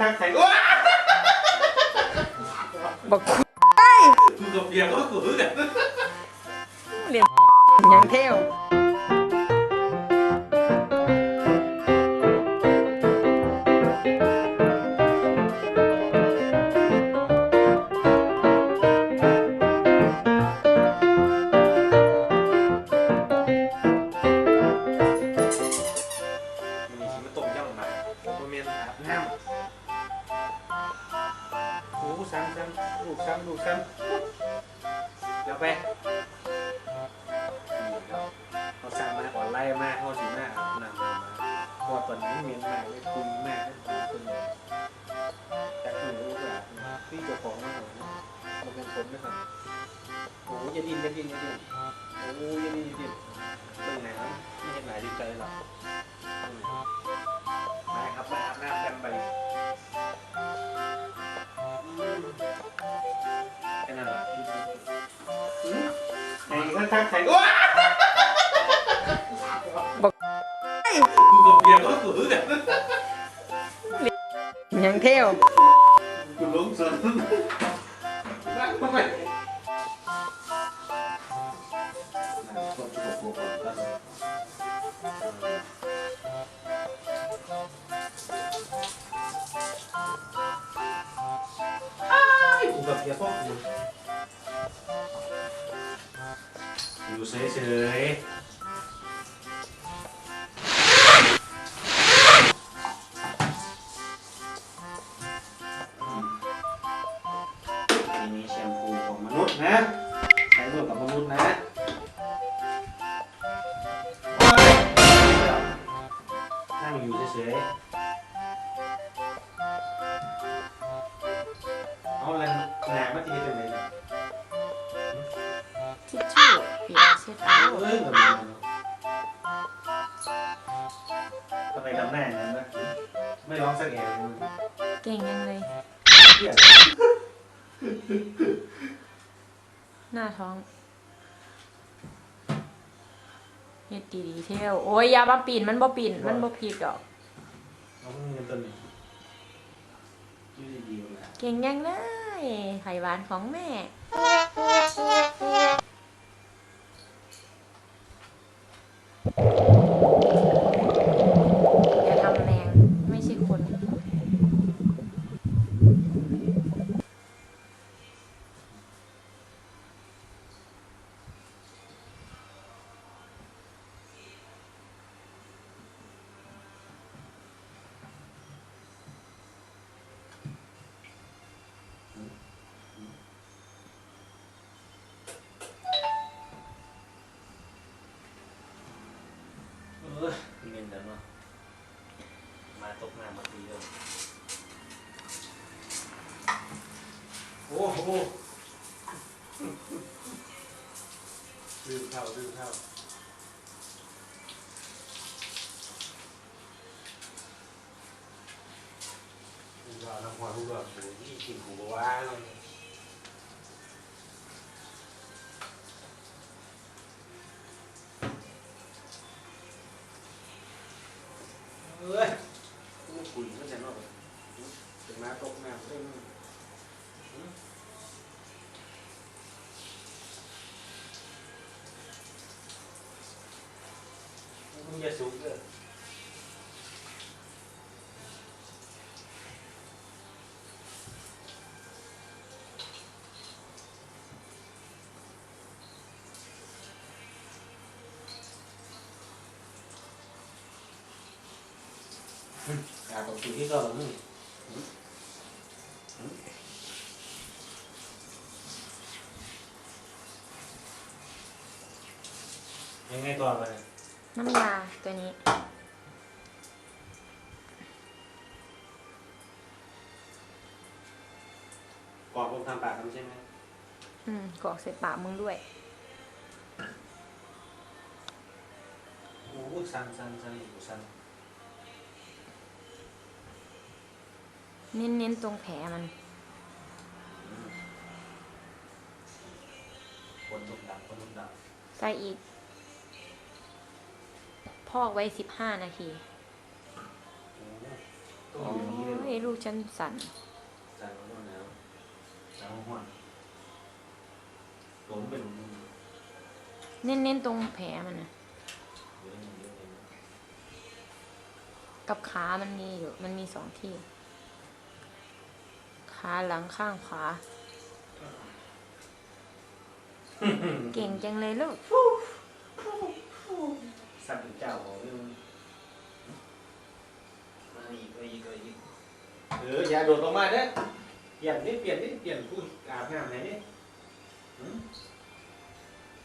ทักใส่ว้าบอกกูกับเบียร์ก็กูกันเรียนยังเที่ ซ้ำซ้ำลูกซ้ำลูกซ้ำเดี๋ยวไปนี่ครับเขาสั่งมาก่อนไล่มากเขาสีหน้าอาบน้ำมาเพราะว่าตอนนี้เมียนมากเลยคุยมากเลยคนจากหนูรู้ว่าพี่เจ้าของมาหน่อยมันเป็นผมนะครับโอ้ยอย่าดิ้นอย่าดิ้นอย่าดิ้นโอ้ยอย่าดิ้นอย่าดิ้นเป็นไงครับไม่เห็นหลายดีใจหรอกมาครับมาอาบน้ำกันไป ไหนข้างข้างใครว้าบอกกูกับเบียร์ก็กูกันยังเที่ยวกูลงสนนั่งทำไมนั่งกดจุ อยู่เฉยๆ หน้าท้องเฮ็ดดีๆเที่ยวโอ้ยอยามาปีนมันบ่ปีนมันบ่ผิดดอกน้องเงินต้นนี้ชื่อดีๆเลยเก่งยังเลยไข่หวานของแม่ อย่าทำแรง ไม่ใช่คน เออ เงินเดี๋ยวเนาะมาตกงานมาทีเดียวโอ้โหดื้อเท่าดื้อเท่าคุณว่าน้ำหัวคุณว่าโอ้ยกินหูว่าเลย เอ้ยกูคุยไม่ใช่เนาะถึงมาตกน้ำเล่น มึงอย่าสูงเด้ออยากกับคุยที่ก็แล้ว นี่ยังไงต่อไปน้ำยาตัวนี้ก่อนผมทำปากทำใช่ไหมอืมกรอกใส่ปากมึงด้วย โอ้ยสั่นสั่นสั่นอยู่สั่นเน้นๆตรงแผลมัน คนตุกดับคนตุกดับใส่อีก พอกไว้สิบห้านาทีโอ้ต้องอยู่อย่างนี้เลยเหรอโอ้ยลูกฉันสั่นจานร้อนแล้วจานห้อนผมเป็นเน้นๆตรงแผลมันนะเยอะเยอะเลยกับขามันมีอยู่ มันมีสองที่ ขาหลังข้างขวา เก่งจังเลยลูก สัตว์เจ้าของเรื่องมาอีกมาอีกมาอีกเอออย่าโดดลงมาเด้อเปลี่ยนนี่เปลี่ยนนี่เปลี่ยนพูดอาบน้ำไหนนี่หืม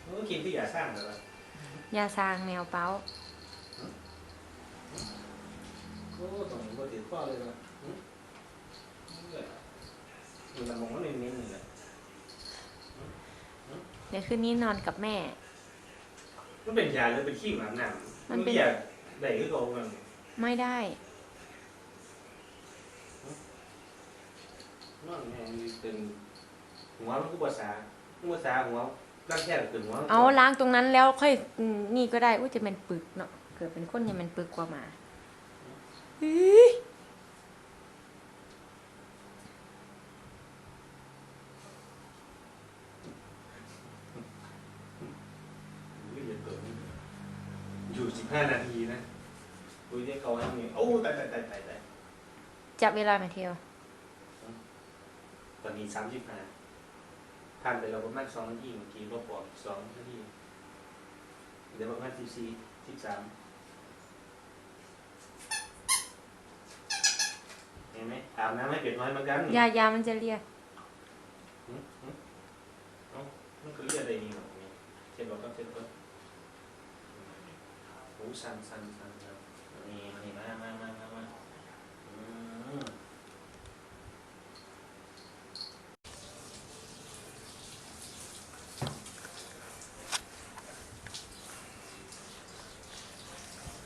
เออกินที่อย่าสร้างเหรอยาซางแมวเป้าโอ้ตรงนี้ก็ติดข้อเลยนะหืมนี่มันมองว่าเน้นๆนี่แหละเดี๋ยวคืนนี้นอนกับแม่ มันเป็นยาหรือเป็นขี้หมาหนังมันเป็นยาไหนก็โกงมันไม่ได้ นั่นแม่งเป็นหัวมันก็ภาษาภาษาหัวร่างแค่เป็นหัวเอาล้างตรงนั้นแล้วค่อยอืมนี่ก็ได้อุ้ยจะเป็นปึกเนาะเกิดเป็นคนยังเป็นปึกกว่าหมาอื้ออุ้ยอย่าเกิด อยู่สิบห้านาทีนะคุยได้เขาให้เนี่ยโอ้ตายตายตายตายตายจับเวลามาเที่ยวตอนนี้สามสิบห้าผ่านไปเราประมาณสองนาทีเมื่อกี้เราปอดสองนาทีเดี๋ยวประมาณสิบสี่สิบสามเห็นไหมอาบน้ำให้เป็ดน้อยเหมือนกันยายามันจะเรียกหืมหืมเอ้ามันคือเรียกอะไรนี่หรอนี่เช็ดบอกก็เช็ดก็โอ้สั่นสั่นสั่นสั่นนี่นี่มามามามามาอืม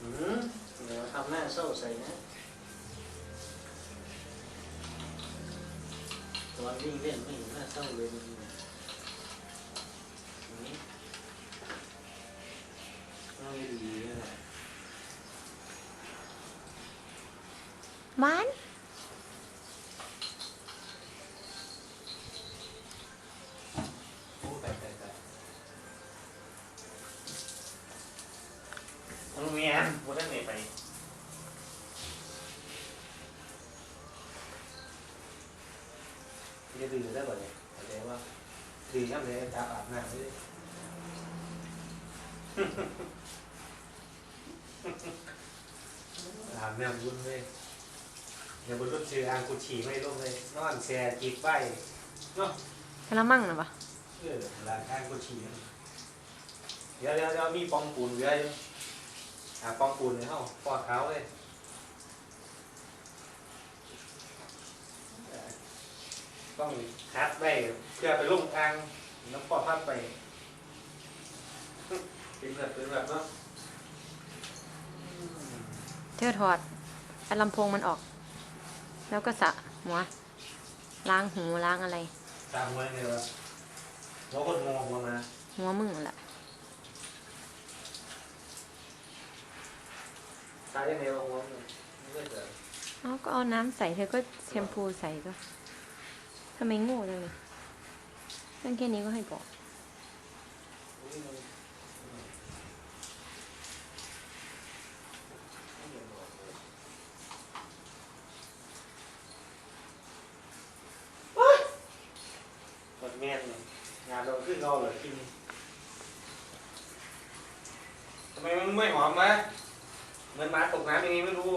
อืมเดี๋ยวทำหน้าเศร้าใส่นะตอนวิ่งเล่นไม่เห็นหน้าเศร้าเลยนี่ ไม่ดีเลยมันโอ้ตายตายตายน้องเมียนวันนั้นไหนไปจะดื่มได้ป่ะเนี่ยเข้าใจว่าดื่มน้ำเลยจับอาบน้ำเลย อาบน้ำวุ่นเลยเดี๋ยวบนรถเชืออ่างกุชีไม่ลงเลยนอนแช่จีบใบเนาะกระมังนะปะเออร้านอ่างกุชีนั่นเดี๋ยวเดี๋ยวเดี๋ยวมีปองปูนเหลืออยู่หาปองปูนเลยเฮ้าปอดเขาเลยต้องคัดไว้เพื่อไปลงอ่างน้ำปอดพัดไป เป็นแบบเป็นแบบเนาะอืมเธอถอดเอาลำโพงมันออก แล้วก็สระหัวล้างหูล้างอะไร ตามไว้ไงวะหัวคนมองหัวมาหัวมึงนั่นแหละตายยังไงวะหัวมันไม่ได้เจอเอาก็เอาน้ำใส่เธอก็แชมพูใส่ก็ทำไมโง่จังเลยเรื่องแค่นี้ก็ให้บอก อุ้ยมันหมด แม่นเลยงานโดนขึ้นเราเหรอกินทำไมมันไม่หอมวะเหมือนหมาตกน้ำยังไงไม่รู้